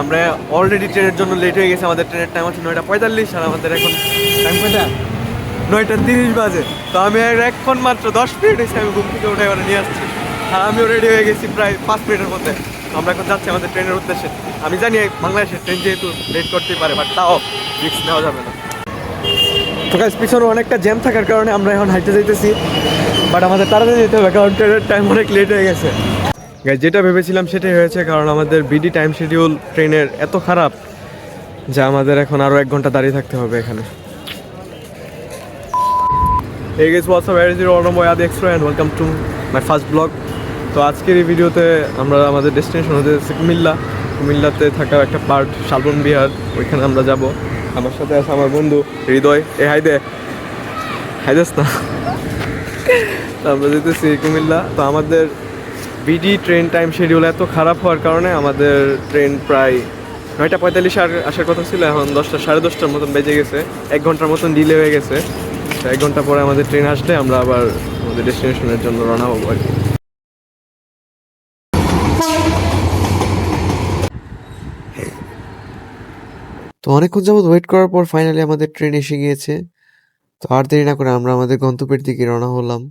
আমরা অলরেডি ট্রেনের জন্য লেট হয়ে গেছে, আমাদের ট্রেনের টাইম হচ্ছে নয়টা পঁয়তাল্লিশ আর আমাদের এখন টাইম কয়টা নয়টা তিরিশ বাজে। তো আমি আর এখন মাত্র দশ মিনিট এসে আমি ঘুম থেকে উঠে এবার নিয়ে আসছি। আর আমিও রেডি হয়ে গেছি প্রায় পাঁচ মিনিটের মধ্যে। আমরা এখন যাচ্ছি আমাদের ট্রেনের উদ্দেশ্যে। আমি জানি বাংলাদেশের ট্রেন যেহেতু লেট করতেই পারে বাট তাও রিস্ক নেওয়া যাবে না। তো গাইস পিছনে অনেকটা জ্যাম থাকার কারণে আমরা এখন হাইটে যাইতেছি বাট আমাদের তাড়াতাড়ি যেতে হবে, কারণ ট্রেনের টাইম অনেক লেট হয়ে গেছে। যেটা ভেবেছিলাম সেটাই হয়েছে, কারণ আমাদের বিডি টাইম শিডিউল ট্রেনের এত খারাপ যে আমাদের এখন আরও এক ঘণ্টা দাঁড়িয়ে থাকতে হবে এখানে? Where is your Orno Boy, Adi Extra, and welcome to my first vlog. তো আজকের এই ভিডিওতে আমরা আমাদের ডেস্টিনেশন হতে যাচ্ছি কুমিল্লা। কুমিল্লাতে থাকা একটা পার্ট শালবন বিহার, ওইখানে আমরা যাব। আমার সাথে আছে আমার বন্ধু হৃদয়। এ, হাই দে। হাই দেস না আমরা যেতেছি কুমিল্লা। তো আমাদের বিডি ট্রেন টাইম শিডিউল এত খারাপ হওয়ার কারণে আমাদের ট্রেন প্রায় নয়টা পঁয়তাল্লিশে আসার কথা ছিল, এখন দশটা, সাড়ে দশটার মতন বেজে গেছে। এক ঘণ্টার মতন ডিলে হয়ে গেছে। এক ঘণ্টা পরে আমাদের ট্রেন আসলে আমরা আবার আমাদের ডেস্টিনেশনের জন্য রওনা হব আর কি। তো অনেকক্ষণ যাবত ওয়েট করার পর ফাইনালি আমাদের ট্রেন এসে গিয়েছে। তো আর দেরি না করে আমরা আমাদের গন্তব্যের দিকে রওনা হলাম।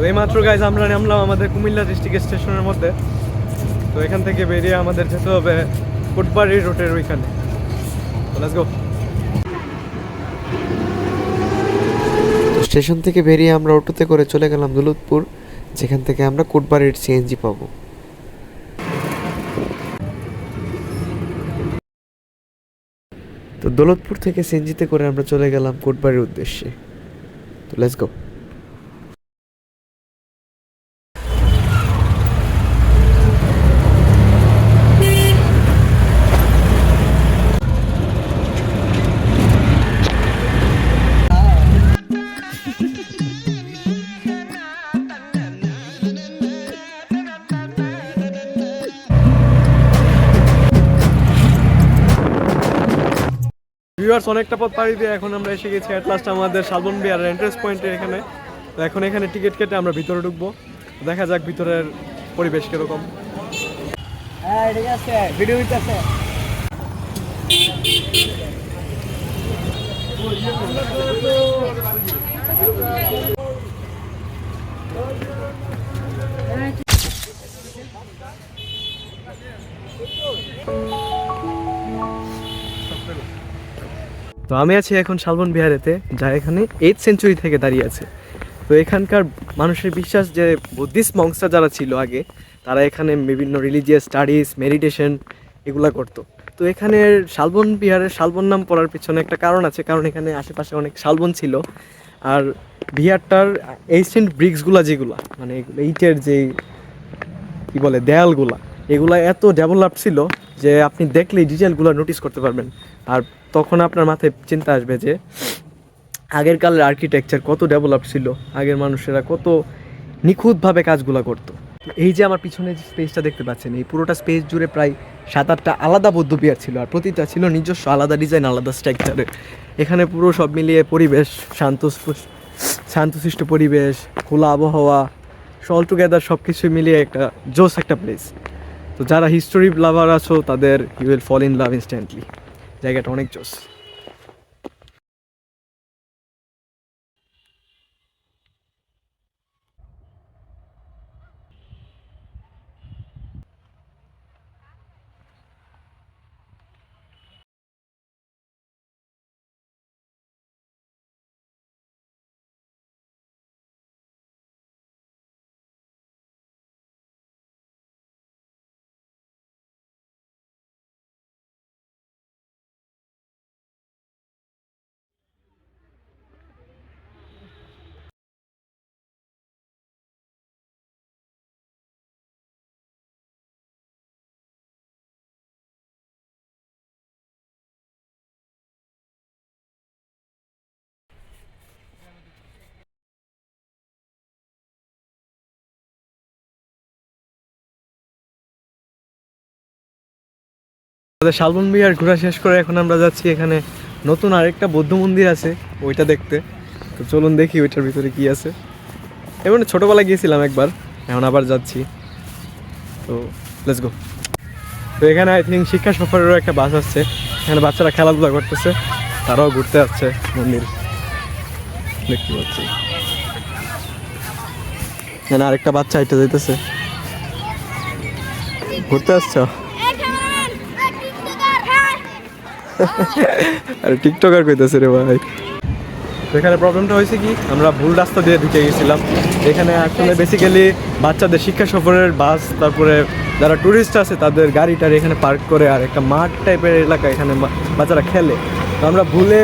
তো এই মাত্র গাইজ আমরা নামলাম আমাদের কুমিল্লা ডিস্ট্রিক্ট স্টেশনের মধ্যে। তো এখান থেকে বেরিয়ে আমাদের যেতে হবে ফুটবাড়ি রোডের ওইখানে। স্টেশন থেকে বেরিয়ে আমরা অটোতে করে চলে গেলাম দৌলতপুর, যেখান থেকে আমরা কোটবাড়ির সিএনজি পাবো। তো দৌলতপুর থেকে সিএনজিতে করে আমরা চলে গেলাম কোটবাড়ির উদ্দেশ্যে। তো লেটস গো ভিউয়ার্স অনেকটা পথ পাড়ি দিয়ে এখন আমরা এসে গেছি অ্যাট লাস্ট আমাদের শালবন বিহার এন্ট্রেন্স পয়েন্টের এখানে। তো এখন এখানে টিকিট কেটে আমরা ভিতরে ঢুকবো। দেখা যাক ভিতরের পরিবেশ কীরকম। হ্যাঁ ঠিক আছে ভিডিও হইতেছে তো আমি আছি এখন শালবন বিহারেতে, যা এখানে এইট সেঞ্চুরি থেকে দাঁড়িয়ে আছে। তো এখানকার মানুষের বিশ্বাস যে বুদ্ধিস্ট মংসরা যারা ছিল আগে, তারা এখানে বিভিন্ন রিলিজিয়াস স্টাডিজ মেডিটেশন এগুলা করতো। তো এখানের শালবন বিহারের শালবন নাম পড়ার পিছনে একটা কারণ আছে, কারণ এখানে আশেপাশে অনেক শালবন ছিল। আর বিহারটার এনশিয়েন্ট ব্রিক্সগুলা যেগুলা মানে এগুলো ইটের যে কি বলে, দেয়ালগুলা, এগুলা এত ডেভেলপ ছিল যে আপনি দেখলেই ডিটেলগুলো নোটিস করতে পারবেন। আর তখন আপনার মাথায় চিন্তা আসবে যে, আগের কালের আর্কিটেকচার কত ডেভেলপ ছিল, আগের মানুষেরা কত নিখুঁতভাবে কাজগুলো করতো। এই যে আমার পিছনে যে স্পেসটা দেখতে পাচ্ছেন, এই পুরোটা স্পেস জুড়ে প্রায় সাত আটটা আলাদা বৌদ্ধ বিহার ছিল আর প্রতিটা ছিল নিজস্ব আলাদা ডিজাইন আলাদা স্ট্রাকচারের এখানে পুরো সব মিলিয়ে পরিবেশ, শান্ত শান্তশিষ্ট পরিবেশ, খোলা আবহাওয়া অল টুগেদার সব কিছু মিলিয়ে একটা জোস একটা প্লেস তো যারা হিস্টোরি লাভার আছো, তাদের you will fall in love instantly জায়গাটা অনেক জোস। আমাদের শালবন বিহার ঘোরা শেষ করে এখন আমরা যাচ্ছি এখানে নতুন আরেকটা বৌদ্ধ মন্দির আছে, ওইটা দেখতে। তো চলুন দেখি ওইটার ভিতরে কি আছে। এমন ছোটোবেলায় গিয়েছিলাম একবার, এখন আবার যাচ্ছি। তো লেটস গো তো এখানে আই থিঙ্ক শিক্ষা সফরেরও একটা বাস আসছে। এখানে বাচ্চারা খেলাধুলা করতেছে, তারাও ঘুরতে যাচ্ছে মন্দির। দেখতে পাচ্ছি। এখানে আরেকটা বাচ্চা এটা যাইতেছে। ঘুরতে আসছো এই ক্যামেরাম্যান এই টিকটকার হ্যাঁ আরে টিকটকার কইতেছে রে ভাই। এখানে প্রবলেমটা হয়েছে কি, আমরা ভুল রাস্তা দিয়ে ঢুকে গেছিলাম। এখানে আসলে বেসিক্যালি বাচ্চাদের শিক্ষা সফরের বাস তারপরে যারা টুরিস্ট আছে, তাদের গাড়িটার এখানে পার্ক করে আর একটা মাঠ টাইপের এলাকা এখানে বাচ্চারা খেলে। তো আমরা ভুলে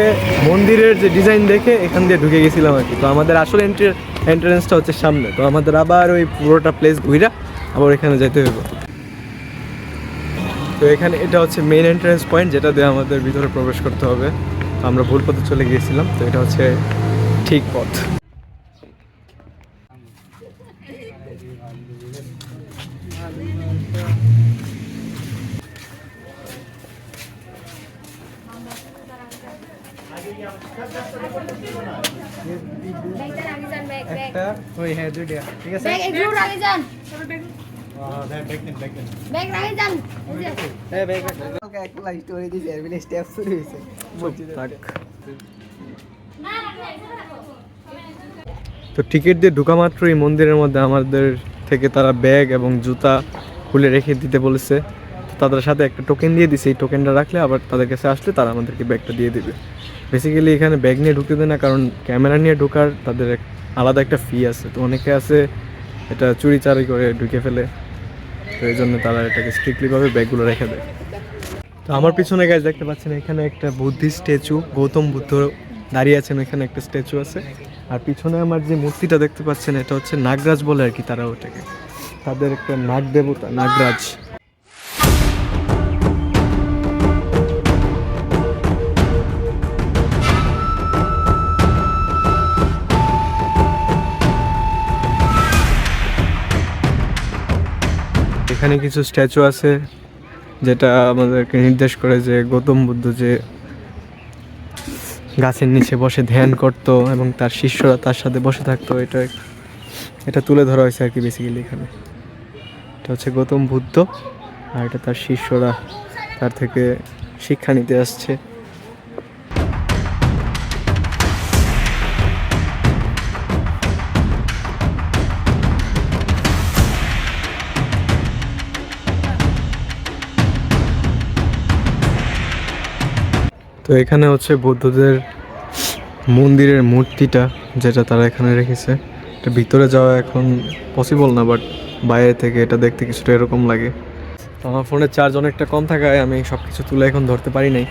মন্দিরের যে ডিজাইন দেখে এখান দিয়ে ঢুকে গেছিলাম আর কি। তো আমাদের আসলে এন্ট্রি এন্ট্রেন্সটা হচ্ছে সামনে। তো আমাদের আবার ওই পুরোটা প্লেস ঘুরা আবার এখানে যেতে হবে তো এখানে এটা হচ্ছে মেইন এন্ট্রেন্স পয়েন্ট যেটা দিয়ে আমাদের ভিতরে প্রবেশ করতে হবে। আমরা ভুল পথে চলে গিয়েছিলাম তো এটা হচ্ছে ঠিক পথ। ব্যাগ ওই হ্যাঁ দুইটা। ঠিক আছে? ব্যাগ একটু রাখি যান। তো টিকিট দিয়ে ঢোকা মাত্র এই মন্দিরের মধ্যে আমাদের থেকে তারা ব্যাগ এবং জুতা খুলে রেখে দিতে বলেছে। তাদের সাথে একটা টোকেন দিয়ে দিছে। এই টোকেনটা রাখলে আবার তাদের কাছে আসলে তারা আমাদেরকে ব্যাগটা দিয়ে দিবে। বেসিক্যালি এখানে ব্যাগ নিয়ে ঢুকতে দেয় না, কারণ ক্যামেরা নিয়ে ঢোকার তাদের আলাদা একটা ফি আছে। তো অনেকে আছে এটা চুরি চারি করে ঢুকে ফেলে। তো এই জন্য তারা এটাকে স্ট্রিক্টলিভাবে ব্যাগগুলো রেখে দেয়। তো আমার পিছনে গাছ দেখতে পাচ্ছেন, এখানে একটা বুদ্ধি স্ট্যাচু, গৌতম বুদ্ধ দাঁড়িয়ে আছেন, এখানে একটা স্ট্যাচু আছে। আর পিছনে আমার যে মূর্তিটা দেখতে পাচ্ছেন, এটা হচ্ছে নাগরাজ বলে আর কি তারা ওটাকে। তাদের একটা নাগ দেবতা, নাগরাজ। এখানে কিছু স্ট্যাচু আছে যেটা আমাদেরকে নির্দেশ করে যে গৌতম বুদ্ধ যে গাছের নিচে বসে ধ্যান করত এবং তার শিষ্যরা তার সাথে বসে থাকতো, এটা এটা তুলে ধরা হয়েছে আর কি বেসিক্যালি এখানে। এটা হচ্ছে গৌতম বুদ্ধ আর এটা তার শিষ্যরা, তার থেকে শিক্ষা নিতে আসছে। তো এখানে হচ্ছে বৌদ্ধদের মন্দিরের মূর্তিটা যেটা তারা এখানে রেখেছে। এটা ভিতরে যাওয়া এখন পসিবল না বাট বাইরে থেকে এটা দেখতে কিছুটা এরকম লাগে। তো আমার ফোনের চার্জ অনেকটা কম থাকায় আমি সব কিছু তুলে এখন ধরতে পারি নাই।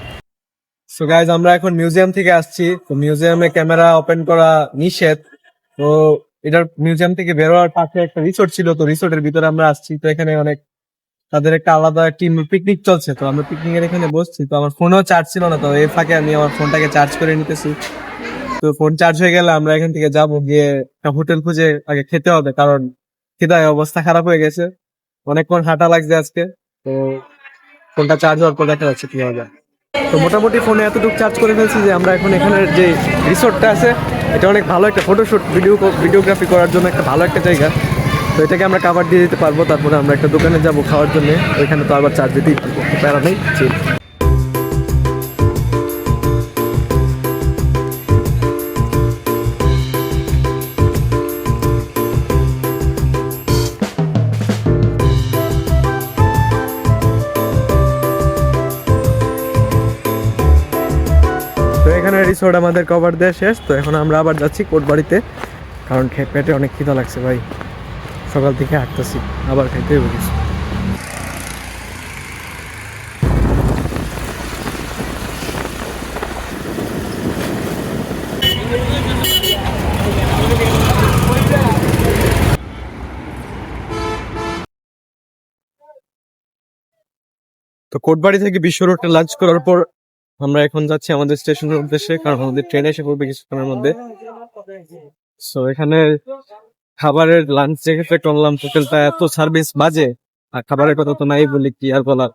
সো গাইজ আমরা এখন মিউজিয়াম থেকে আসছি। তো মিউজিয়ামে ক্যামেরা ওপেন করা নিষেধ। তো এটার মিউজিয়াম থেকে বেরোয়ার পাশে একটা রিসোর্ট ছিল, তো রিসোর্টের ভিতরে আমরা আসছি। তো এখানে অনেক তাদের একটা আলাদা টিম পিকনিক চলছে। তো আমরা পিকনিক এর এখানে বসছি। তো আমার ফোনেও চার্জ ছিল না। তো এর ফাঁকে আমি আমার ফোনটাকে চার্জ করে নিতেছি। তো ফোন চার্জ হয়ে গেলে আমরা এখান থেকে যাব। গিয়ে একটা হোটেল খুঁজে আগে খেতে হবে। কারণ খিদায় অবস্থা খারাপ হয়ে গেছে। অনেকক্ষণ হাঁটা লাগছে আজকে। তো ফোনটা চার্জ হওয়ার পর দেখা যাচ্ছে কি হবে তো মোটামুটি ফোনে এতটুকু চার্জ করে ফেলছি যে আমরা এখন এখানের যে রিসোর্টটা আছে, এটা অনেক ভালো একটা ফটোশুট ভিডিও ভিডিওগ্রাফি করার জন্য একটা ভালো একটা জায়গা। তো এটাকে আমরা কাভার দিয়ে দিতে পারব তারপরে আমরা একটা দোকানে যাব খাওয়ার জন্য। ওইখানে তো আবার চার্জ দিতেই পারব প্যারা নেই। তো এখানে রিসোর্ট আমাদের কভার দেওয়া শেষ তো এখন আমরা আবার যাচ্ছি কোটবাড়িতে কারণ খে- পেটে অনেক খিদা লাগছে ভাই। সকাল থেকে হাঁটতেছি, আবার খাইতে কিছু। তো কোটবাড়ি থেকে বিশ্ব রোডে লাঞ্চ করার পর আমরা এখন যাচ্ছি আমাদের স্টেশনের উদ্দেশ্যে, কারণ আমাদের ট্রেন এসে পড়বে কিছুক্ষণের মধ্যে। সো এখানে খাবারের লাঞ্চ যেক্ষেত্রে করলাম হোটেলটা এত সার্ভিস বাজে, আর খাবারের কথা তো নাই বলি কি আর বলার?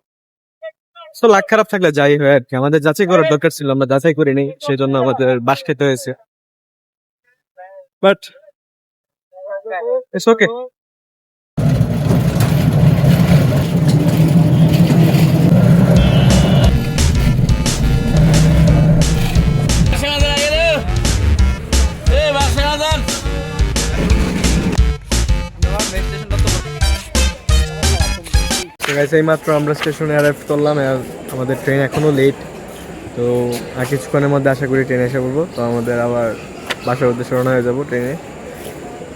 তো লাখ খারাপ থাকলে যাই হয় আর কি। আমাদের যাচাই করার দরকার ছিল, আমরা যাচাই করিনি সেই জন্য আমাদের বাস খেতে হয়েছে। বাট ইটস ওকে গাইস এই মাত্র আমরা স্টেশনে অ্যারাইভ করলাম আমাদের ট্রেন এখনও লেট তো, আর কিছুক্ষণের মধ্যে আশা করি ট্রেনে এসে পড়ব। তো আমাদের আবার বাসার উদ্দেশ্যে রওনা হয়ে যাব ট্রেনে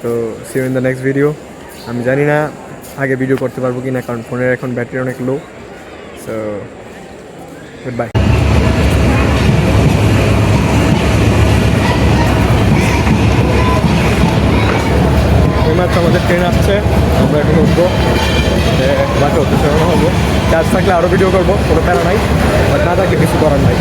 তো see in the next video আমি জানি না আগে ভিডিও করতে পারব কি না কারণ ফোনের এখন ব্যাটারি অনেক লো সো গুড বাই এইমাত্র আমাদের ট্রেন আসছে, আমরা এখন উঠবো। বাকি উদ্দেশ্যে হব চার্জ থাকলে আরও ভিডিও করব, কোনো প্যারা নাই। বাট না থাকলে কিছু করার নাই।